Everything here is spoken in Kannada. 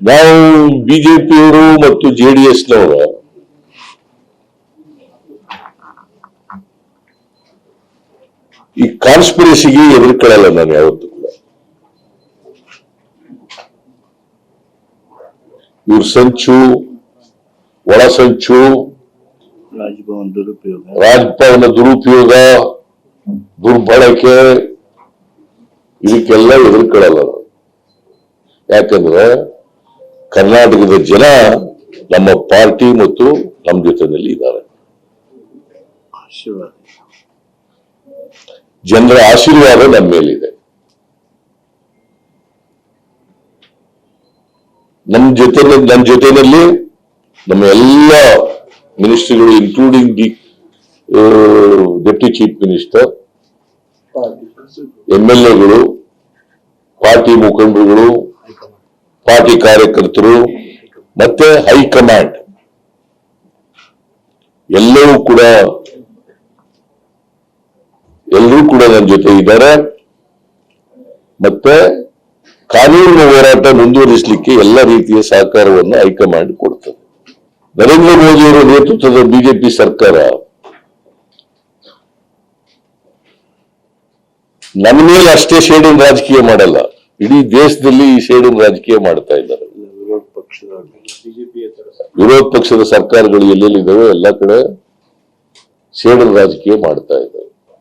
ನಾವು ಬಿಜೆಪಿಯವರು ಮತ್ತು ಜೆ ಡಿ ಎಸ್ನವರು ಈ ಕಾನ್ಸ್ಪಿರಸಿಗೆ ಎದುರ್ಕೊಳ್ಳಲ್ಲ ನಾನು ಯಾವತ್ತೂ ಕೂಡ ಇವ್ರ ಸಂಚು ಒಳ ಸಂಚು ರಾಜಭವನ ದುರುಪಯೋಗ ರಾಜಭವನ ದುರುಪಯೋಗ ದುರ್ಬಳಕೆ ಇದಕ್ಕೆಲ್ಲ ಎದುರ್ಕೊಳ್ಳಲ್ಲ. ಯಾಕಂದ್ರೆ ಕರ್ನಾಟಕದ ಜನ ನಮ್ಮ ಪಾರ್ಟಿ ಮತ್ತು ನಮ್ಮ ಜೊತೆಯಲ್ಲಿ ಇದ್ದಾರೆ. ಆಶೀರ್ವಾದ. ಜನರ ಆಶೀರ್ವಾದ ನಮ್ಮ ಮೇಲಿದೆ. ನಮ್ಮ ಜೊತೆ ನನ್ನ ಜೊತೆಯಲ್ಲಿ ನಮ್ಮ ಎಲ್ಲ ಮಿನಿಸ್ಟ್ರಿಗಳು including the deputy chief minister M L ಎಗಳು ಪಾರ್ಟಿ ಮುಖಂಡರುಗಳು ಪಾರ್ಟಿ ಕಾರ್ಯಕರ್ತರು ಮತ್ತೆ ಹೈಕಮಾಂಡ್. ಎಲ್ಲರೂ ಕೂಡ ಎಲ್ಲರೂ ಕೂಡ ನನ್ನ ಜೊತೆ ಇದ್ದಾರೆ. ಮತ್ತೆ ಕಾನೂನಿನ ಹೋರಾಟ ಮುಂದುವರಿಸಲಿಕ್ಕೆ ಎಲ್ಲ ರೀತಿಯ ಸಹಕಾರವನ್ನು ಹೈಕಮಾಂಡ್ ಕೊಡ್ತದೆ. ನರೇಂದ್ರ ಮೋದಿಯವರ ನೇತೃತ್ವದ ಬಿಜೆಪಿ ಸರ್ಕಾರ ನಮ್ಮ ಮೇಲೆ ಅಷ್ಟೇ ಶೇಡಿನ ರಾಜಕೀಯ ಮಾಡಲ್ಲ. ಇಡೀ ದೇಶದಲ್ಲಿ ಈ ಶೇಡಿನ ರಾಜಕೀಯ ಮಾಡ್ತಾ ಇದ್ದಾರೆ. ವಿರೋಧ ಪಕ್ಷದ ವಿರೋಧ ಪಕ್ಷದ ಸರ್ಕಾರಗಳು ಎಲ್ಲೆಲ್ಲಿದ್ದಾವೆ ಎಲ್ಲ ಕಡೆ ಸೇಡಿನ ರಾಜಕೀಯ ಮಾಡ್ತಾ ಇದ್ದಾರೆ.